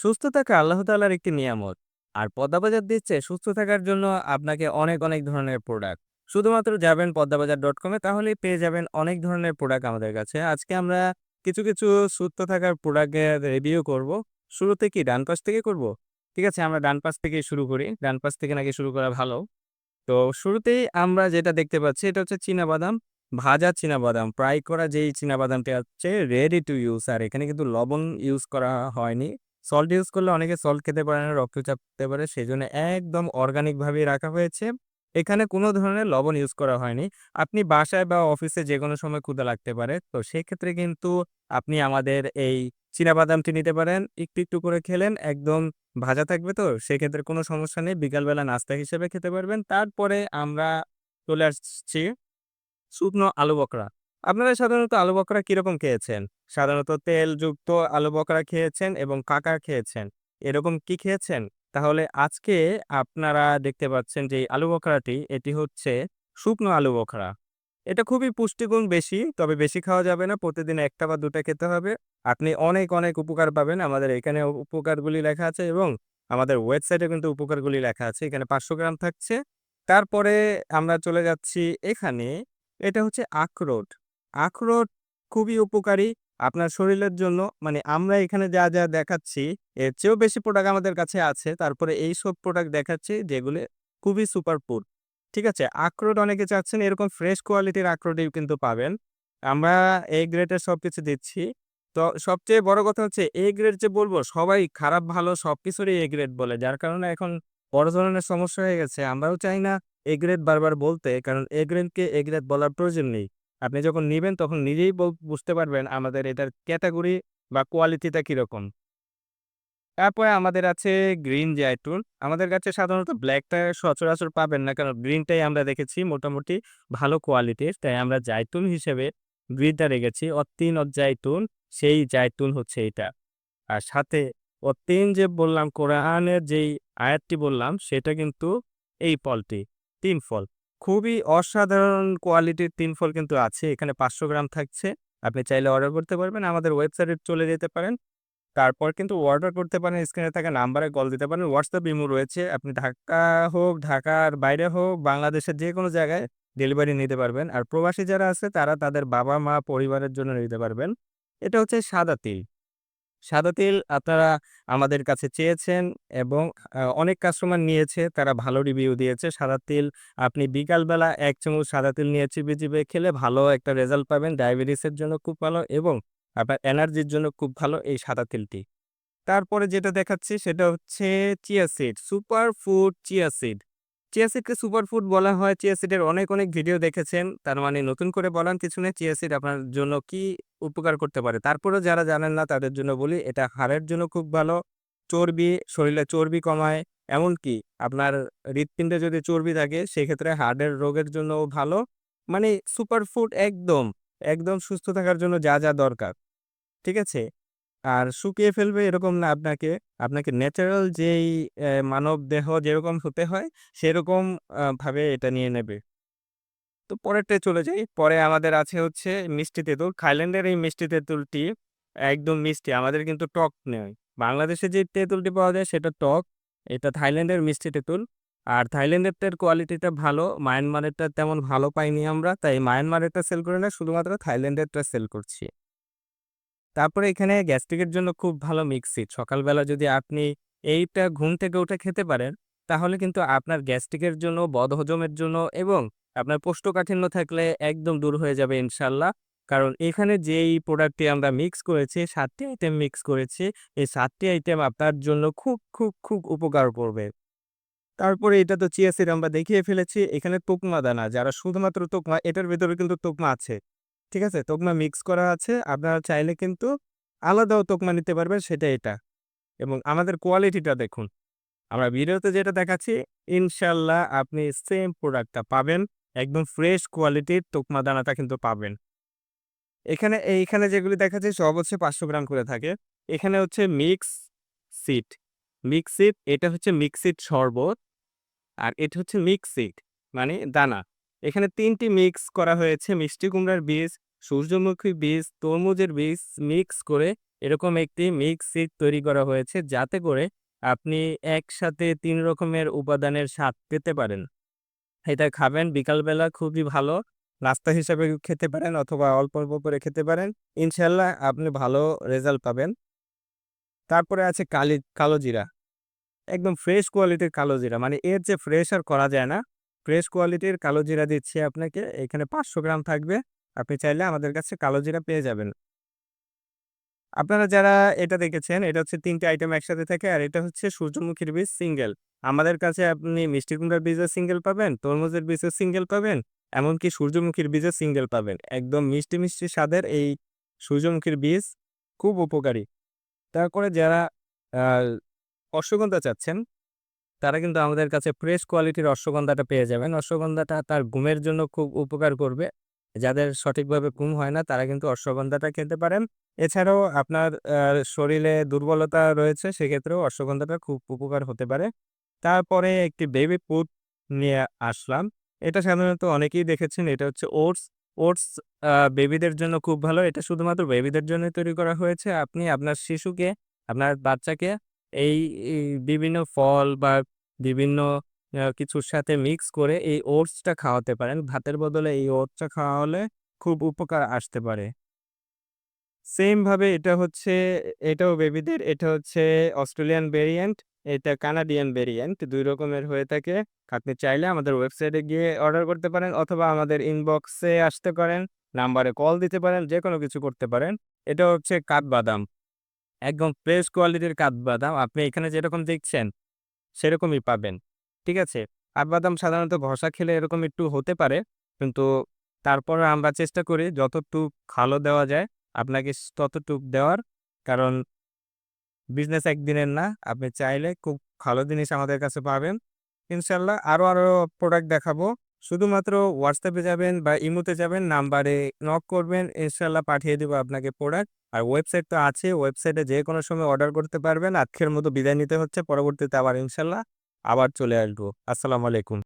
সুস্থ থাকা আল্লাহ তাআলার একটি নিয়ামত। আর পদ্মাবাজার দিচ্ছে সুস্থ থাকার জন্য আপনাকে অনেক, অনেক ধরনের প্রোডাক্ট। শুধুমাত্র যাবেন পদ্মাবাজার.com এ তাহলেই পেয়ে যাবেন অনেক ধরনের প্রোডাক্ট আমাদের কাছে। আজকে আমরা কিছু, কিছু সুস্থ থাকার প্রোডাক্টের রিভিউ করব। শুরুতে কি ডান পাশ থেকে করব? ঠিক আছে আমরা ডান পাশ থেকেই শুরু করি। ডান পাশ থেকে নাকি শুরু করা ভালো। তো শুরুতেই আমরা যেটা দেখতে পাচ্ছি এটা হচ্ছে চীনাবাদাম, ভাজা চীনাবাদাম। ফ্রাই করা যেই চীনাবাদামটি হচ্ছে রেডি টু ইউজ আর এখানে কিন্তু লবণ ইউজ করা হয়নি। সল্ট ইউজ করলে অনেকে সল্ট খেতে পারে না, রক্তচাপ হতে পারে। সেই জন্য একদম অর্গানিক ভাবেই রাখা হয়েছে। এখানে কোনো ধরনের লবণ ইউজ করা হয়নি। আপনি বাসায় বা অফিসে যে কোনো সময় ক্ষুধা লাগতে পারে। তো সেক্ষেত্রে কিন্তু আপনি আমাদের এই চীনাবাদামটি নিতে পারেন। একটু, একটু করে খেলেন একদম ভাজা থাকবে তো সেক্ষেত্রে কোনো সমস্যা নেই। বিকালবেলা নাস্তা হিসেবে খেতে পারবেন। তারপরে আমরা চলে আসছি শুকনো আলু বখরা। আপনারা সাধারণত আলু বখরা কীরকম খেয়েছেন? সাধারণত তেলযুক্ত আলু বখরা খেয়েছেন এবং কাকা খেয়েছেন। এরকম কি খেয়েছেন? তাহলে আজকে আপনারা দেখতে পাচ্ছেন যে আলু বখরাটি এটি হচ্ছে শুকনো আলু বখরা। এটা খুবই পুষ্টিগুণ বেশি, তবে বেশি খাওয়া যাবে না। প্রতিদিন একটা বা ২ টা খেতে হবে। আপনি অনেক, অনেক উপকার পাবেন। আমাদের এখানে উপকারগুলি লেখা আছে এবং আমাদের ওয়েবসাইটে কিন্তু উপকারগুলি লেখা আছে। এখানে ৫০০ গ্রাম থাকছে। তারপরে আমরা চলে যাচ্ছি এখানে, এটা হচ্ছে আখরোট। আখরোট খুবই উপকারী আপনার শরীরের জন্য। মানে আমরা এখানে যা, যা দেখাচ্ছি এর চেয়েও বেশি প্রোডাক্ট আমাদের কাছে আছে। তারপরে এই সব প্রোডাক্ট দেখাচ্ছি যেগুলো খুবই সুপার ফুড। ঠিক আছে? আখরোট অনেকে চাচ্ছেন এরকম ফ্রেশ কোয়ালিটির আখরোটই কিন্তু পাবেন। আমরা এ গ্রেডের সবকিছু দিচ্ছি। তো সবচেয়ে বড় কথা হচ্ছে এ গ্রেড যে বলব সবাই খারাপ ভালো সবকিছুরই এ গ্রেড বলে। যার কারণে এখন বড় ধরনের সমস্যা হয়ে গেছে। আমরাও চাই না এ গ্রেড বারবার বলতে। কারণ এ গ্রেডকে এ গ্রেড বলার প্রয়োজন নেই। আপনি যখন নিবেন তখন নিজেই বুঝতে পারবেন আমাদের এটার ক্যাটাগরি বা কোয়ালিটিটা কীরকম। তারপরে আমাদের আছে গ্রিন জাইতুন। আমাদের কাছে সাধারণত ব্ল্যাকটা সচরাচর পাবেন না। কারণ গ্রিনটাই আমরা দেখেছি মোটামুটি ভালো কোয়ালিটির। তাই আমরা জাইতুন হিসেবে গ্রিনটা রেখেছি। অত্তিন অজাইতুন সেই জাইতুন হচ্ছে এটা। আর সাথে অত্তিন যে বললাম কোরআনের যেই আয়াতটি বললাম সেটা কিন্তু এই ফলটি, তিন ফল। খুবই অসাধারণ কোয়ালিটির তিন ফল কিন্তু আছে। এখানে ৫০০ গ্রাম থাকছে। আপনি চাইলে অর্ডার করতে পারবেন। আমাদের ওয়েবসাইটে চলে যেতে পারেন। তারপর কিন্তু অর্ডার করতে পারেন স্ক্রিনে থাকা নাম্বারে কল দিতে পারেন। হোয়াটসঅ্যাপ ইমো রয়েছে। আপনি ঢাকা হোক, ঢাকার বাইরে হোক, বাংলাদেশের যে কোনো জায়গায় ডেলিভারি নিতে পারবেন। আর প্রবাসী যারা আছে তারা তাদের বাবা-মা পরিবারের জন্য নিতে পারবেন। এটা হচ্ছে সাদা তিল। সাদা তিল আপনারা আমাদের কাছে চেয়েছেন এবং অনেক কাস্টমার নিয়েছে। তারা ভালো রিভিউ দিয়েছে। সাদা তিল আপনি বিকালবেলা এক চামচ সাদা তিল নিয়ে চিবিয়ে, চিবিয়ে খেলে ভালো একটা রেজাল্ট পাবেন। ডায়াবেটিসের জন্য খুব ভালো এবং আপনার এনার্জির জন্য খুব ভালো এই সাদা তিলটি। তারপরে যেটা দেখাচ্ছি সেটা হচ্ছে chia seed, super food chia seed. Chia সিডকে সুপার ফুড বলা হয়। চিয়া সিডের অনেক, অনেক ভিডিও দেখেছেন। তার মানে নতুন করে বলার কিছু নেই। চিয়া সিড আপনার জন্য কি উপকার করতে পারে। তারপরেও যারা জানেন না তাদের জন্য বলি এটা হাড়ের জন্য খুব ভালো। চর্বি, শরীরে চর্বি কমায়। এমনকি আপনার হৃৎপিণ্ডে যদি চর্বি থাকে সেক্ষেত্রে হার্টের রোগের জন্যও ভালো। মানে সুপার ফুড একদম, একদম সুস্থ থাকার জন্য যা, যা দরকার। ঠিক আছে? আর শুকিয়ে ফেলবে এরকম না আপনাকে। আপনাকে ন্যাচারাল যেই অ্যা মানবদেহ যেরকম হতে হয়, সেরকম ভাবে এটা নিয়ে নেবে। তো পরেরটায় চলে যাই। পরে আমাদের আছে হচ্ছে মিষ্টি তেঁতুল। থাইল্যান্ডের এই মিষ্টি তেঁতুলটি একদম মিষ্টি। আমাদের কিন্তু টক নয়। বাংলাদেশে যে তেঁতুলটি পাওয়া যায় সেটা টক। এটা থাইল্যান্ডের মিষ্টি তেঁতুল। আর থাইল্যান্ডেরটার কোয়ালিটিটা ভালো। মায়ানমারেরটা তেমন ভালো পাইনি আমরা। তাই মায়ানমারেরটা সেল করি না। শুধুমাত্র থাইল্যান্ডেরটা সেল করছি। তারপরে এখানে গ্যাস্ট্রিকের জন্য খুব ভালো মিক্সি সকালবেলা যদি আপনি এইটা ঘুম থেকে উঠে খেতে পারেন, তাহলে কিন্তু আপনার গ্যাস্ট্রিকের জন্য, বদহজমের জন্য এবং আপনার কোষ্ঠকাঠিন্য থাকলে একদম দূর হয়ে যাবে ইনশাল্লাহ কারণ এখানে যেই প্রোডাক্টটি আমরা মিক্স করেছি, সাতটি আইটেম মিক্স করেছি। এই সাতটি আইটেম আপনার জন্য খুব, খুব, খুব উপকার করবে। তারপরে এটা তো চিয়া সিড আমরা দেখিয়ে ফেলেছি। এখানে তোকমা দানা যারা শুধুমাত্র তোকমা এটার ভেতরে কিন্তু তোকমা আছে। ঠিক আছে? তোকমা মিক্স করা আছে। আপনারা চাইলে কিন্তু আলাদাও তোকমা নিতে পারবেন, সেটা এটা। এবং আমাদের কোয়ালিটিটা দেখুন। আমরা ভিডিওতে যেটা দেখাচ্ছি, ইনশাল্লাহ আপনি সেম প্রোডাক্টটা পাবেন। একদম ফ্রেশ কোয়ালিটির তোকমা দানাটা কিন্তু পাবেন। এখানে, এইখানে যেগুলি দেখাচ্ছি, সব হচ্ছে ৫০০ গ্রাম করে থাকে। এখানে হচ্ছে মিক্স সিড। মিক্স সিড এটা হচ্ছে মিক্স সিড শরবত। আর এটা হচ্ছে মিক্স সিড মানে দানা। এখানে তিনটি মিক্স করা হয়েছে মিষ্টি কুমড়ার বীজ, সূর্যমুখী বীজ, তরমুজের বীজ মিক্স করে এরকম একটি মিক্স সিড তৈরি করা হয়েছে যাতে করে আপনি একসাথে তিন রকমের উপাদানের স্বাদ পেতে পারেন। এটা খাবেন বিকালবেলা খুবই ভালো। নাস্তা হিসাবে খেতে পারেন অথবা অল্প, অল্প করে খেতে পারেন। ইনশাল্লাহ আপনি ভালো রেজাল্ট পাবেন। তারপরে আছে কালি কালো জিরা। একদম ফ্রেশ কোয়ালিটির কালো জিরা। মানে এর যে ফ্রেশ আর করা যায় না। ফ্রেশ কোয়ালিটির কালো জিরা দিচ্ছি আপনাকে। এখানে ৫০০ গ্রাম থাকবে। আপনি চাইলে আমাদের কাছে কালো জিরা পেয়ে যাবেন। আপনারা যারা এটা দেখেছেন, এটা হচ্ছে তিনটে আইটেম একসাথে থাকে আর এটা হচ্ছে সূর্যমুখীর বীজ সিঙ্গেল। আমাদের কাছে আপনি মিষ্টি কুমড়ার বীজের সিঙ্গেল পাবেন, তরমুজের বীজের সিঙ্গেল পাবেন, এমনকি সূর্যমুখীর বীজের সিঙ্গেল পাবেন। একদম মিষ্টি, মিষ্টি স্বাদের এই সূর্যমুখীর বীজ খুব উপকারী। তারপরে যারা অশ্বগন্ধা চাচ্ছেন, তারা কিন্তু আমাদের কাছে ফ্রেশ কোয়ালিটির অশ্বগন্ধাটা পেয়ে যাবেন। অশ্বগন্ধাটা তার ঘুমের জন্য খুব উপকার করবে। যাদের সঠিকভাবে ঘুম হয় না তারা কিন্তু অশ্বগন্ধাটা খেতে পারেন। এছাড়াও আপনার শরীরে দুর্বলতা রয়েছে সেক্ষেত্রেও অশ্বগন্ধাটা খুব উপকার হতে পারে। তারপরে একটি বেবি ফুড নিয়ে আসলাম। এটা সাধারণত অনেকেই দেখেছেন। এটা হচ্ছে ওটস। ওটস বেবিদের জন্য খুব ভালো। এটা শুধুমাত্র বেবিদের জন্যই তৈরি করা হয়েছে। আপনি আপনার শিশুকে, আপনার বাচ্চাকে এই বিভিন্ন ফল বা বিভিন্ন কিছুর সাথে মিক্স করে এই ওটসটা খাওয়াতে পারেন। ভাতের বদলে এই ওটসটা খাওয়ালে খুব উপকার আসতে পারে। সেম ভাবে এটা হচ্ছে এটাও বেবিদের। এটা হচ্ছে অস্ট্রেলিয়ান ভেরিয়েন্ট, এটা কানাডিয়ান ভেরিয়েন্ট। দুই রকমের হয়ে থাকে। আপনি চাইলে আমাদের ওয়েবসাইটে গিয়ে অর্ডার করতে পারেন অথবা আমাদের ইনবক্সে আসতে পারেন, নাম্বারে কল দিতে পারেন, যেকোনো কিছু করতে পারেন। এটা হচ্ছে কাঠবাদাম। একদম ফ্রেশ কোয়ালিটির কাঠবাদাম। আপনি এখানে যেরকম দেখছেন, সেরকমই পাবেন। ঠিক আছে? কাঠবাদাম সাধারণত ঘষা খেলে এরকম একটু হতে পারে। কিন্তু তারপরেও আমরা চেষ্টা করি যতটুক ভালো দেওয়া যায় আপনাকে ততটুক দেওয়ার। কারণ বিজনেস একদিনের না। আপনি চাইলে খুব ভালো জিনিস আমাদের কাছে পাবেন। ইনশাল্লাহ আরও, আরও প্রোডাক্ট দেখাবো। শুধুমাত্র হোয়াটসঅ্যাপে যাবেন বা ইমোতে যাবেন, নাম্বারে নক করবেন। ইনশাল্লাহ পাঠিয়ে দেবো আপনাকে প্রোডাক্ট। আর ওয়েবসাইট তো আছে। ওয়েবসাইটে যে কোনো সময় অর্ডার করতে পারবেন। আজকের মতো বিদায় নিতে হচ্ছে। পরবর্তীতে আবার ইনশাল্লাহ আবার চলে আসব। আসসালামু আলাইকুম।